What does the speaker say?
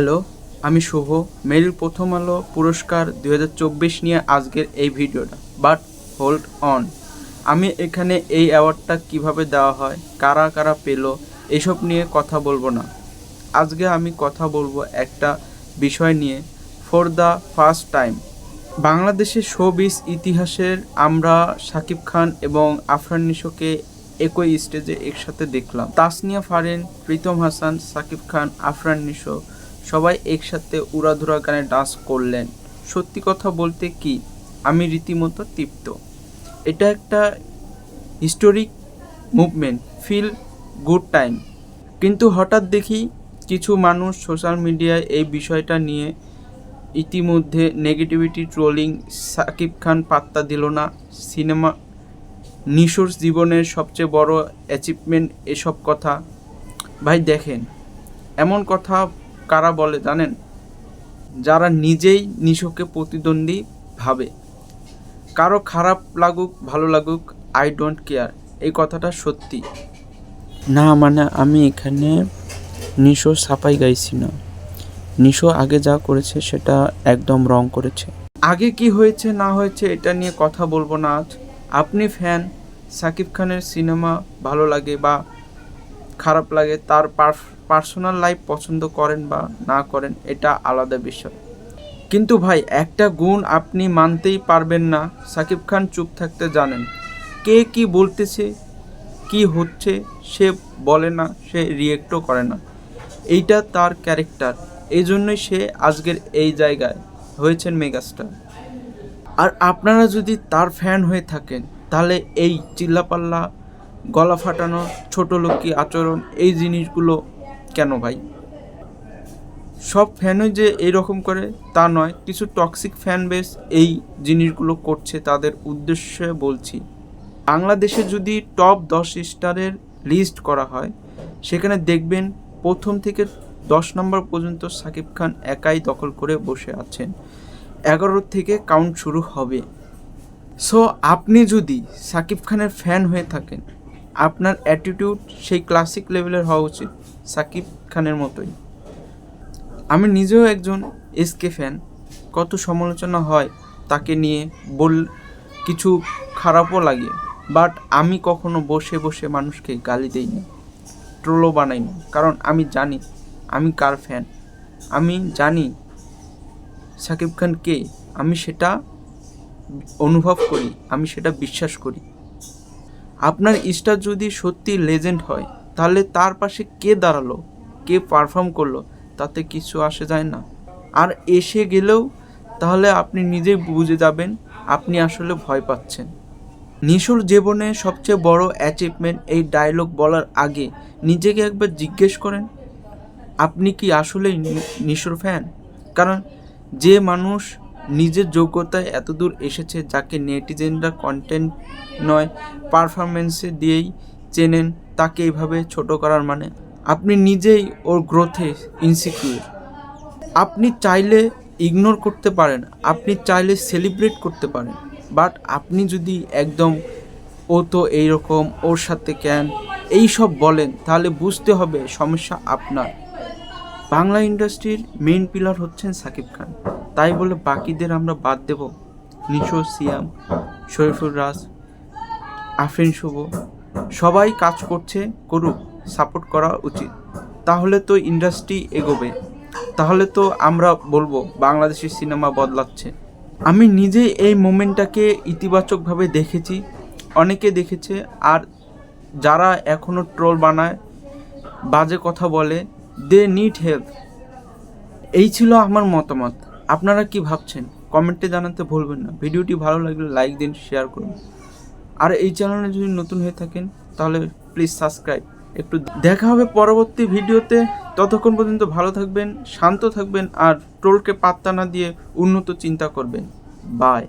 Hello, আমি শুভ। মেরিল প্রথম আলো পুরস্কার দুই হাজার চব্বিশ নিয়ে আজকের এই ভিডিওটা। বাট হোল্ড অন আমি এখানে এই অ্যাওয়ার্ডটা কীভাবে দেওয়া হয়, কারা কারা পেল, এসব নিয়ে কথা বলব না। আজকে আমি কথা বলব একটা বিষয় নিয়ে ফর দ্য ফার্স্ট টাইম বাংলাদেশের শোবিস ইতিহাসের আমরা শাকিব খান এবং আফরান নিশোকে একই স্টেজে একসাথে দেখলাম। তাসনিয়া ফারেন, প্রীতম হাসান সাকিব খান, আফরান নিশো সবাই একসাথে উড়াধুরা গানে ডান্স করলেন। সত্যি কথা বলতে কি, আমি রীতিমতো তৃপ্ত। এটা একটা historic movement feel good time কিন্তু হঠাৎ দেখি কিছু মানুষ সোশ্যাল মিডিয়ায় এই বিষয়টা নিয়ে ইতিমধ্যে নেগেটিভিটি ট্রোলিং সাকিব খান পাত্তা দিল না। সিনেমা, নিশোর জীবনের সবচেয়ে বড় অ্যাচিভমেন্ট এসব কথা। ভাই দেখেন, এমন কথা কারা বলে জানেন? যারা নিজেই নিশোকে প্রতিদ্বন্দ্বী ভাবে। কারও খারাপ লাগুক, ভালো লাগুক আই ডোন্ট কেয়ার এই কথাটা সত্যি। না মানে আমি এখানে নিশো সাপাই গাইছি না। নিশো আগে যা করেছে সেটা একদম রং করেছে। আগে কি হয়েছে, না হয়েছে, এটা নিয়ে কথা বলব না আজ। আপনি ফ্যান সাকিব খানের সিনেমা ভালো লাগে বা খারাপ লাগে, তার পার্সোনাল লাইফ পছন্দ করেন বা না করেন, এটা আলাদা বিষয়। কিন্তু ভাই, একটা গুণ আপনি মানতেই পারবেন না। সাকিব খান চুপ থাকতে জানেন। কে কি বলতেছে, কি হচ্ছে, সে বলে না, সে রিয়েক্টও করে না। এইটা তার ক্যারেক্টার এই জন্যই সে আজকের এই জায়গায় হয়েছেন মেগাস্টার আর আপনারা যদি তার ফ্যান হয়ে থাকেন, তাহলে এই চিল্লাপাল্লা, গলা ফাটানো, ছোটো লোকি আচরণ, এই জিনিসগুলো কেন ভাই? সব ফ্যানই যে এরকম করে, তা নয়, কিছু টক্সিক ফ্যান বেস এই জিনিসগুলো করছে তাদের উদ্দেশ্যে বলছি। বাংলাদেশে যদি টপ দশ স্টারের লিস্ট করা হয়, সেখানে দেখবেন প্রথম থেকে দশ নম্বর পর্যন্ত সাকিব খান একাই দখল করে বসে আছেন। এগারো থেকে কাউন্ট শুরু হবে। সো আপনি যদি সাকিব খানের ফ্যান হয়ে থাকেন আপনার অ্যাটিটিউড সেই ক্লাসিক লেভেলের হওয়া উচিত সাকিব খানের মতোই। আমি নিজেও একজন এসকে ফ্যান কত সমালোচনা হয় তাকে নিয়ে, বল, কিছু খারাপও লাগে বাট আমি কখনো বসে বসে মানুষকে গালি দিই না ট্রোলও বানাই না কারণ আমি জানি, আমি কার ফ্যান আমি জানি সাকিব খান কে, আমি সেটা অনুভব করি, আমি সেটা বিশ্বাস করি। আপনার স্টার যদি সত্যি লেজেন্ড হয়, তাহলে তার পাশে কে দাঁড়াল, কে পারফর্ম করল, তাতে কিছু আসে যায় না। আর এসে গেলেও তাহলে আপনি নিজেই বুঝে যাবেন, আপনি আসলে ভয় পাচ্ছেন। নিশোর জীবনে সবচেয়ে বড় অ্যাচিভমেন্ট এই ডায়লগ বলার আগে নিজেকে একবার জিজ্ঞেস করেন, আপনি কি আসলেই নিশোর ফ্যান কারণ যে মানুষ নিজের যোগ্যতায় এতদূর এসেছে যাকে নেটিজেনরা কন্টেন্ট নয় পারফরমেন্সে দিয়েই চেনেন, তাকে এইভাবে ছোট করার মানে। আপনি নিজেই ওর গ্রোথে ইনসিকিউর আপনি চাইলে ইগনোর করতে পারেন, আপনি চাইলে সেলিব্রেট করতে পারেন বাট আপনি যদি একদম, ও তো এইরকম, ওর সাথে কেন? এই সব বলেন, তাহলে বুঝতে হবে সমস্যা আপনার। বাংলা ইন্ডাস্ট্রির মেইন পিলার হচ্ছেন সাকিব খান। তাই বলে বাকিদের আমরা বাদ দেব। নিশো, সিয়াম শরীফুল রাজ, আফরিন শুভ, সবাই কাজ করছে, করুক সাপোর্ট করা উচিত। তাহলে তো ইন্ডাস্ট্রি এগোবে। তাহলে তো আমরা বলব, বাংলাদেশের সিনেমা বদলাচ্ছে। আমি নিজে এই মোমেন্টটাকে ইতিবাচকভাবে দেখেছি। অনেকে দেখেছে, আর যারা এখনও ট্রোল বানায়, বাজে কথা বলে দে নিড হেল্প এই ছিল আমার মতামত। আপনারা কি ভাবছেন? কমেন্টে জানাতে ভুলবেন না। ভিডিওটি ভালো লাগলে লাইক দিন শেয়ার করুন। আর এই চ্যানেলে যদি নতুন হয়ে থাকেন, তাহলে প্লিজ সাবস্ক্রাইব একটু দেখা হবে পরবর্তী ভিডিওতে। ততক্ষণ পর্যন্ত ভালো থাকবেন, শান্ত থাকবেন, আর ট্রোলকে পাত্তা না দিয়ে উন্নত চিন্তা করবেন। বাই